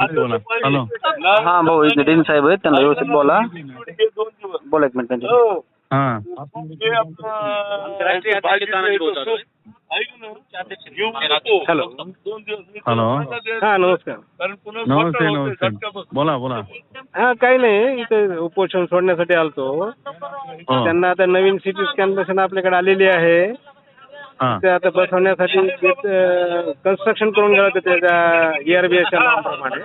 Hello. हा भाऊ Den साहेब आहेत त्यांना व्यवस्थित बोला. बोला एक मिनिट त्यांच्या हाँ. Hello hello. हा नमस्कार. नमस्ते नमस्ते. बोला बोला. हा काही नाही इथे उपोषण सोडण्यासाठी आलतो. हो. त्यांना आता नवीन सिटी स्कॅन मशीन आपल्याकडे आलेली आहे. हाँ ते आता बसवण्यासाठी कन्स्ट्रक्शन करून गेलं होतं त्याच्या E ईआरबीआयच्या नावाप्रमाणे.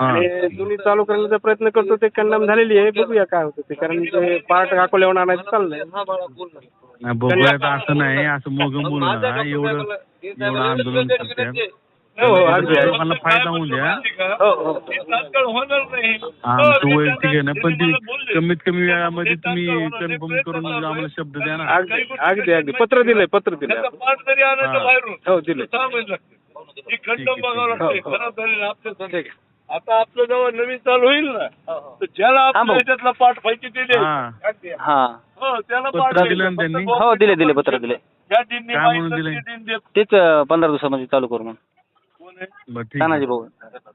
हां. आणि जुनी चालू करण्याचा प्रयत्न करतो ते कंडम झालेली आहे. बघूया काय होतं ते कारण ते पार्ट अकोल्याहून आणायचं चाललंय. नाही बघूया असं नाही असं मोग बोलू नका एवढं एवढं आंदोलन हो हो अगदी अगदी. लोकांना फायदा होऊन द्या. हो आमचं वैयक्तिक आहे ना पण ती कमीत कमी वेळामध्ये तुम्ही कन्फर्म करून आम्हाला शब्द द्या ना. अगदी अगदी अगदी. पत्र दिलंय पत्र दिलंय. पाठ जरी आणायचं हा. बाहेरून हो दिलंय. सहा महिने लागते. ही खंडम बघावं ठीक लागते. आहे. खराब झालेलं आपल्या ठीक आहे. आता आपलं जेव्हा नवीन चालू होईल ना तर ज्याला हा, आपल्या. याच्यातला पाठ पाहिजे ते दे. हां. हा. हो त्याला पत्र पाठ दिलं हो दिले दिले पत्र दिले. ज्या तेच पंधरा दिवसामध्ये चालू करू म्हणून? बरं ठीक तानाजी भाऊ.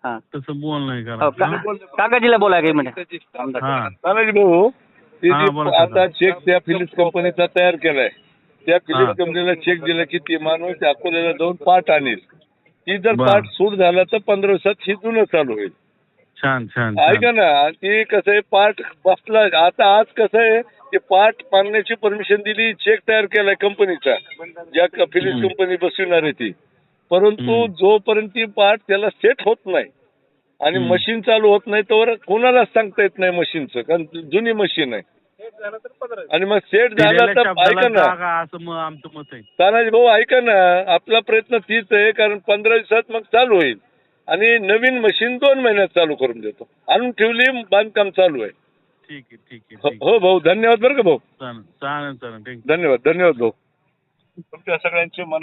हा. तसं बोल नाही हो करा काकाजीला बोला काही हां. तानाजी भाऊ ते हा, बोला. आता चेक त्या फिलिप्स कंपनीचा तयार केलाय. त्या हा. फिलिप्स कंपनीला चेक दिला की ते माणूस त्या अकोल्याला जाऊन पाठ आणेल. ती जर बरं. पाठ सूट झाला तर पंधरा दिवसात ही जुनं चालू होईल. छान छान ऐका छान ना ते कसं आहे पाठ बसला. आता आज कसं आहे ते पाठ मागण्याची परमिशन दिली चेक तयार केलाय कंपनीचा ज्या क- फिलिप्स हम्म. कंपनी बसविणार आहे ती. परंतु. जोपर्यंत ती पाठ त्याला सेट होत नाही आणि. मशीन चालू होत नाही तोवर कोणालाच सांगता येत नाही मशीनचं कारण जुनी मशीन आहे. आणि मग सेट झाला तर ऐका ना. जागा असं मग आमचं मत आहे. तानाजी भाऊ ऐका ना. आपला प्रयत्न तीच आहे कारण पंधरा दिवसात मग चालू होईल. आणि नवीन मशीन दोन महिन्यात चालू करून देतो. आणून ठेवली बांधकाम चालू आहे. ठीक आहे ठीक आहे हो हो भाऊ धन्यवाद बरं का भाऊ? चालेल चालेल. धन्यवाद धन्यवाद भाऊ. तुमच्या सगळ्यांचे मन